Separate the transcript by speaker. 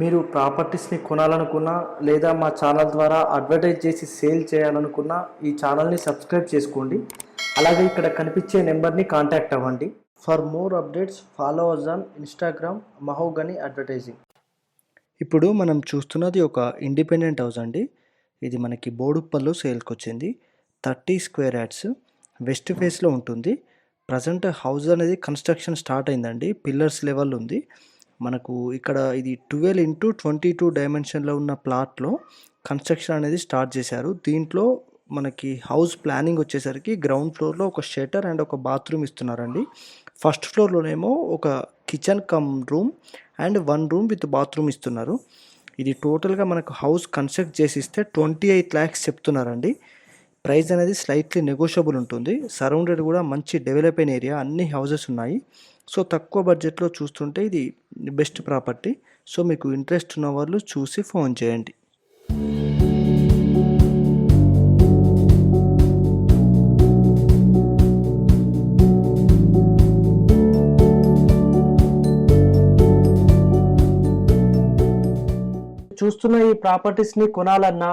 Speaker 1: మీరు ప్రాపర్టీస్ని కొనాలనుకున్నా లేదా మా ఛానల్ ద్వారా అడ్వర్టైజ్ చేసి సేల్ చేయాలనుకున్నా ఈ ఛానల్ని సబ్స్క్రైబ్ చేసుకోండి. అలాగే ఇక్కడ కనిపించే నెంబర్ని కాంటాక్ట్ అవ్వండి. For more updates follow us on Instagram Mahogany advertising ఇప్పుడు మనం చూస్తున్నది ఒక ఇండిపెండెంట్ హౌస్ అండి. ఇది మనకి బోడుప్పల్లో సేల్కి వచ్చింది. థర్టీ స్క్వేర్ యాడ్స్ వెస్ట్ ఫేస్లో ఉంటుంది. ప్రజెంట్ హౌస్ అనేది కన్స్ట్రక్షన్ స్టార్ట్ అయిందండి. పిల్లర్స్ లెవెల్ ఉంది. మనకు ఇక్కడ ఇది ట్వెల్వ్ ఇంటూ ట్వంటీ టూ డైమెన్షన్లో ఉన్న ప్లాట్లో కన్స్ట్రక్షన్ అనేది స్టార్ట్ చేశారు. దీంట్లో మనకి హౌస్ ప్లానింగ్ వచ్చేసరికి గ్రౌండ్ ఫ్లోర్లో ఒక షటర్ అండ్ ఒక బాత్రూమ్ ఇస్తున్నారండి. ఫస్ట్ ఫ్లోర్లోనేమో ఒక kitchen cum room and one room with bathroom ఇస్తున్నారు. ఇది టోటల్గా మనకు హౌస్ కన్స్ట్రక్ట్ చేసి ఇస్తే ట్వంటీ ఎయిట్ ల్యాక్స్ చెప్తున్నారండి. ప్రైస్ అనేది స్లైట్లీ నెగోషియబుల్ ఉంటుంది. సరౌండెడ్ కూడా మంచి డెవలప్ అయిన ఏరియా. అన్ని హౌజెస్ ఉన్నాయి. సో తక్కువ బడ్జెట్లో చూస్తుంటే ఇది బెస్ట్ ప్రాపర్టీ. సో మీకు ఇంట్రెస్ట్ ఉన్న వాళ్ళు చూసి ఫోన్ చేయండి. చూస్తున్న ఈ ప్రాపర్టీస్ని కొనాలన్నా